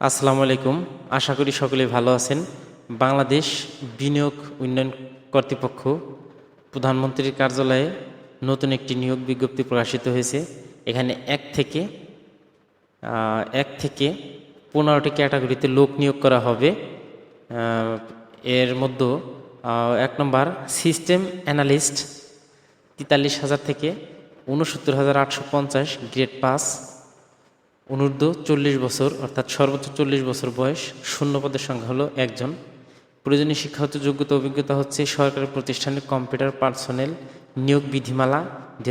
আসসালামু আলাইকুম। আশা করি সকলে ভালো আছেন। বাংলাদেশ বিনিয়োগ উন্নয়ন কর্তৃপক্ষ প্রধানমন্ত্রীর কার্যালয়ে নতুন একটি নিয়োগ বিজ্ঞপ্তি প্রকাশিত হয়েছে। এখানে এক থেকে এক থেকে পনেরোটি ক্যাটাগরিতে লোক নিয়োগ করা হবে। এর মধ্যে এক নম্বর সিস্টেম অ্যানালিস্ট তেতাল্লিশ হাজার থেকে উনসত্তর হাজার আটশো পঞ্চাশ গ্রেড পাস। অনূর্ধ্ব চল্লিশ বছর, অর্থাৎ সর্বোচ্চ চল্লিশ বছর বয়স শূন্য পদের সংখ্যা হলো একজন। প্রয়োজনীয় শিক্ষাগত যোগ্যতা অভিজ্ঞতা হচ্ছে সরকারি প্রতিষ্ঠানের কম্পিউটার পার্সোনেল নিয়োগ বিধিমালা। দু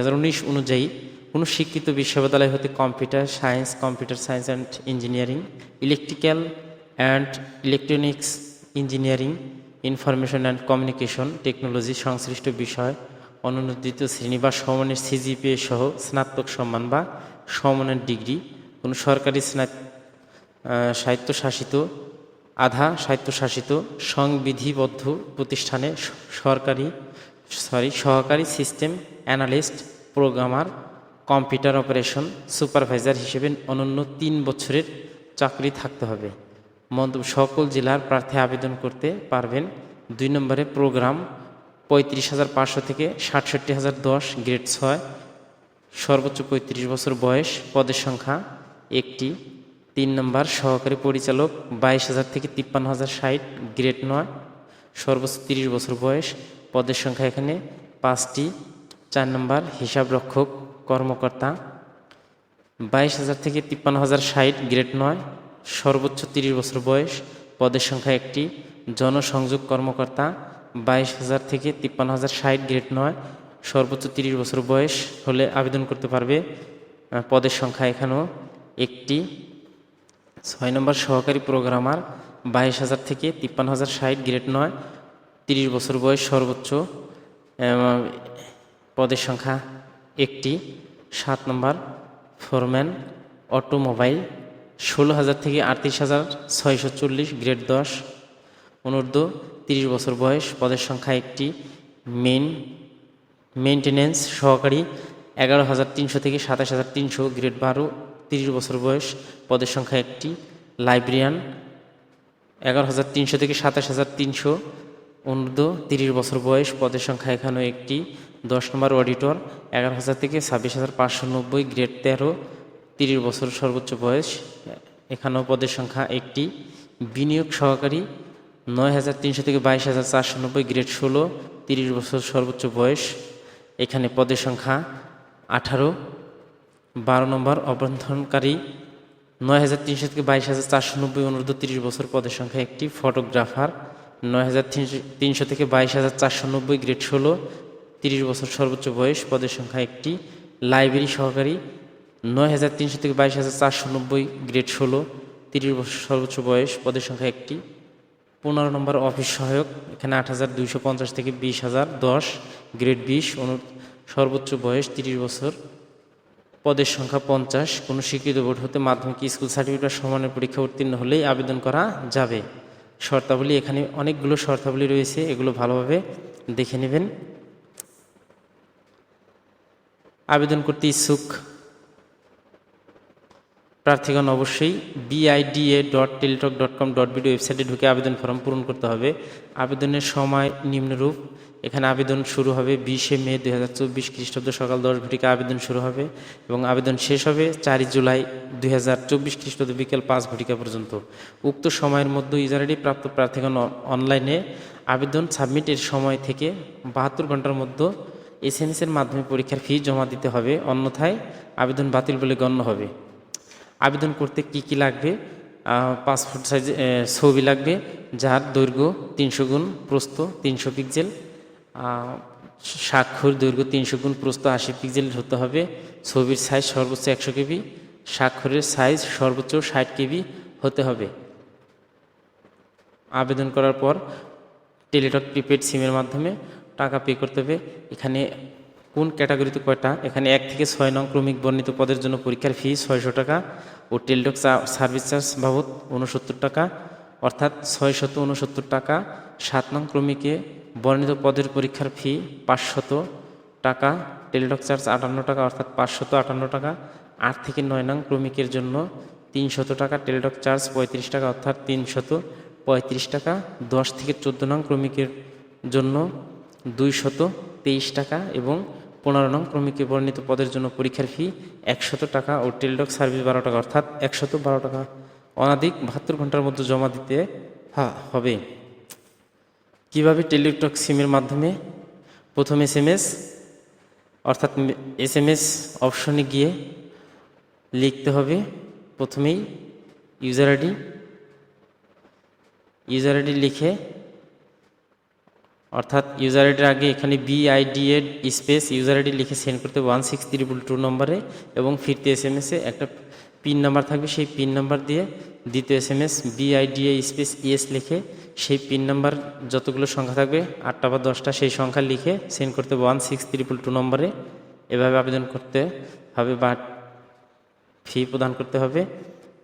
হাজার অনুযায়ী কোনো শিক্ষিত বিশ্ববিদ্যালয় হতে computer science computer science and engineering, electrical and electronics engineering, information and communication technology সংশ্লিষ্ট বিষয় অনুন্নোদিত শ্রেণি বা সমানের সিজিপিএ সহ স্নাতক সম্মান বা সমমানের ডিগ্রি, কোনো সরকারি স্বায়ত্তশাসিত, আধা স্বায়ত্তশাসিত সংবিধিবদ্ধ প্রতিষ্ঠানে সরকারি, সরি, সহকারী system analyst, programmer, computer operation supervisor হিসেবে অনন্য তিন বছরের চাকরি থাকতে হবে। মন্তব্য, সকল জেলার প্রার্থী আবেদন করতে পারবেন। দুই নম্বরে, প্রোগ্রাম পঁয়ত্রিশ হাজার পাঁচশো থেকে ষাটষট্টি হাজার দশ, গ্রেড ছয়। সর্বোচ্চ পঁয়ত্রিশ বছর বয়স, পদের সংখ্যা একটি। তিন নম্বর, সহকারী পরিচালক বাইশ হাজার থেকে তিপ্পান্ন হাজার ষাট, গ্রেড নয়। সর্বোচ্চ তিরিশ বছর বয়স, পদের সংখ্যা এখানে পাঁচটি। চার নম্বর, হিসাবরক্ষক, কর্মকর্তা বাইশ হাজার থেকে তিপ্পান্ন হাজার ষাট, গ্রেড নয়। সর্বোচ্চ তিরিশ বছর বয়স, পদের সংখ্যা একটি। জনসংযোগ কর্মকর্তা বাইশ হাজার থেকে তিপ্পান্ন হাজার ষাট গ্রেড নয়, সর্বোচ্চ তিরিশ বছর বয়স হলে আবেদন করতে পারবে। পদের সংখ্যা এখানেও একটি। ছয় নম্বর সহকারী প্রোগ্রামার, বাইশ হাজার থেকে তিপ্পান্ন হাজার ষাট গ্রেড নয়, তিরিশ বছর বয়স সর্বোচ্চ। পদের সংখ্যা একটি। সাত নম্বর ফোরম্যান, অটোমোবাইল, ষোলো হাজার থেকে আটত্রিশ হাজার ছয়শো চল্লিশ গ্রেড দশ। অনূর্ধ্ব তিরিশ বছর বয়স, পদের সংখ্যা একটি মেন মেনটেনেন্স সহকারী, এগারো হাজার তিনশো থেকে সাতাশ হাজার তিনশো গ্রেড বারো, তিরিশ বছর বয়স, পদের সংখ্যা একটি লাইব্রেরিয়ান এগারো হাজার তিনশো থেকে সাতাশ হাজার তিনশো, অনূর্ধ্ব তিরিশ বছর বয়স, পদের সংখ্যা এখানেও একটি, দশ নম্বর অডিটর এগারো হাজার থেকে ছাব্বিশ হাজার পাঁচশো নব্বই গ্রেড তেরো, তিরিশ বছর সর্বোচ্চ বয়স, এখানেও পদের সংখ্যা একটি, বিনিয়োগ সহকারী নয় হাজার তিনশো থেকে বাইশ হাজার চারশো নব্বই গ্রেড ষোলো, তিরিশ বছর সর্বোচ্চ বয়স। এখানে পদের সংখ্যা আঠারো। বারো নম্বর অভ্যন্তরণকারী নয় হাজার তিনশো থেকে বাইশ হাজার চারশো নব্বই অনুরোধ তিরিশ বছর পদের সংখ্যা একটি ফটোগ্রাফার। নয় হাজার তিনশো থেকে বাইশ হাজার চারশো নব্বই গ্রেড ষোলো, তিরিশ বছর সর্বোচ্চ বয়স পদের সংখ্যা একটি লাইব্রেরি সহকারী। নয় হাজার তিনশো থেকে বাইশ হাজার চারশো নব্বই গ্রেড ষোলো, তিরিশ বছর সর্বোচ্চ বয়স পদের সংখ্যা একটি পনেরো নম্বর অফিস সহায়ক, এখানে আট হাজার দুইশো পঞ্চাশ থেকে বিশ হাজার দশ, গ্রেড বিশ, অনু সর্বোচ্চ বয়স তিরিশ বছর, পদের সংখ্যা পঞ্চাশ, কোনো স্বীকৃত বোর্ড হতে মাধ্যমিক স্কুল সার্টিফিকেট সমানের পরীক্ষা উত্তীর্ণ হলেই আবেদন করা যাবে। শর্তাবলী, এখানে অনেকগুলো শর্তাবলী রয়েছে, এগুলো ভালোভাবে দেখে নেবেন। আবেদন করতে ইচ্ছুক প্রার্থীগণ অবশ্যই BIDA dot Teletalk dot com dot BD ওয়েবসাইটে ঢুকে আবেদন ফর্ম পূরণ করতে হবে। আবেদনের সময় নিম্নরূপ। এখানে আবেদন শুরু হবে বিশে মে দুই হাজার চব্বিশ খ্রিস্টাব্দ সকাল দশ ঘটিকা আবেদন শুরু হবে এবং আবেদন শেষ হবে চারই জুলাই দুই হাজার চব্বিশ খ্রিস্টাব্দ বিকেল পাঁচ ঘটিকা পর্যন্ত। উক্ত সময়ের মধ্যে ইউজারআইডি প্রাপ্ত প্রার্থীগণ অনলাইনে আবেদন সাবমিটের সময় থেকে বাহাত্তর ঘণ্টার মধ্যে এস এম এর মাধ্যমে পরীক্ষার ফি জমা দিতে হবে। অন্যথায় আবেদন বাতিল বলে গণ্য হবে। আবেদন করতে কি কি লাগবে? পাসপোর্ট সাইজ ছবি লাগবে যার দৈর্ঘ্য তিনশো গুণ প্রস্থ তিনশো পিক্সেল আহ, স্বাক্ষর দৈর্ঘ্য তিনশো গুণ প্রস্থ আশি পিক্সেল হতে হবে ছবির সাইজ সর্বোচ্চ একশো কেবি স্বাক্ষরের সাইজ সর্বোচ্চ ষাট কেবি হতে হবে। আবেদন করার পর টেলিটক প্রিপেড সিমের মাধ্যমে টাকা পে করতে হবে। এখানে কোন ক্যাটাগরিতে কয়টা? এখানে এক থেকে ছয় নং ক্রমিক বর্ণিত পদের জন্য পরীক্ষার ফি ছয়শো টাকা ও টেলিটক চা- সার্ভিস চার্জ বাবদ উনসত্তর টাকা, অর্থাৎ ছয়শত উনসত্তর টাকা। সাত নং ক্রমিকে বর্ণিত পদের পরীক্ষার ফি পাঁচশত টাকা টেলিটক চার্জ আটান্ন টাকা, অর্থাৎ পাঁচশত আটান্ন টাকা। আট থেকে নয় নং ক্রমিকের জন্য তিনশত টাকা টেলিটক চার্জ পঁয়ত্রিশ টাকা, অর্থাৎ তিনশত পঁয়ত্রিশ টাকা। দশ থেকে চোদ্দ নং ক্রমিকের জন্য দুইশত তেইশ টাকা এবং পনেরো নং ক্রমিকে বর্ণিত পদের জন্য পরীক্ষার ফি একশত টাকা ও টেলিটক সার্ভিস বারো টাকা, অর্থাৎ একশত বারো টাকা। অনাধিক বাহাত্তর ঘণ্টার মধ্যে জমা দিতে হবে। কীভাবে টেলিটক সিমের মাধ্যমে? প্রথম এস এম এস, অর্থাৎ এস এম এস অপশনে গিয়ে লিখতে হবে। প্রথমেই ইউজার আইডি ইউজার আইডি লিখে অর্থাৎ ইউজার আইডির আগে এখানে বিআইডি এর স্পেস ইউজার আইডি লিখে সেন্ড করতে ওয়ান সিক্স ত্রিপুল টু নম্বরে এবং ফিরতে এস এম এসে একটা পিন নাম্বার থাকবে, সেই পিন নাম্বার দিয়ে দ্বিতীয় S M S BIDA space ES লিখে সেই পিন নাম্বার যতগুলো সংখ্যা থাকবে, আটটা বা দশটা সেই সংখ্যা লিখে সেন্ড করতে ওয়ান সিক্স ত্রিপুল টু নম্বরে। এভাবে আবেদন করতে হবে বা ফি প্রদান করতে হবে।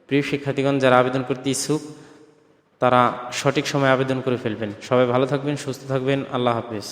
প্রিয় শিক্ষার্থীগণ, যারা আবেদন করতে ইচ্ছুক তারা সঠিক সময় আবেদন করে ফেলবেন। সবাই ভালো থাকবেন সুস্থ থাকবেন। আল্লাহ হাফেজ।